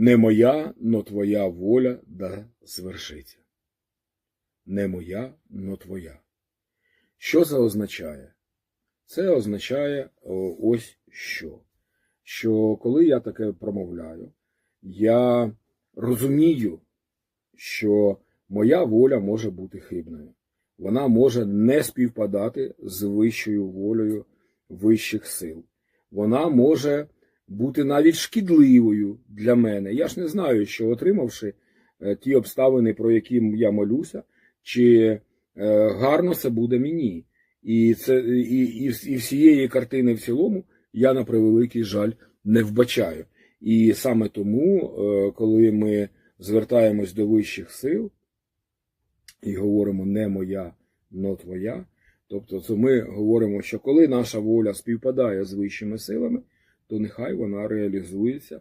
Не моя, но твоя воля да звершиться. Не моя, но твоя. Що це означає? Це означає ось що. Що коли я таке промовляю, я розумію, що моя воля може бути хибною. Вона може не співпадати з вищою волею вищих сил. Вона може бути навіть шкідливою для мене. Я ж не знаю, що отримавши е, ті обставини, про які я молюся, чи е, гарно це буде мені. І, це, і, і, і всієї картини в цілому я на превеликий жаль не вбачаю. І саме тому, е, коли ми звертаємось до вищих сил і говоримо не моя, но твоя, тобто це ми говоримо, що коли наша воля співпадає з вищими силами, то нехай вона реалізується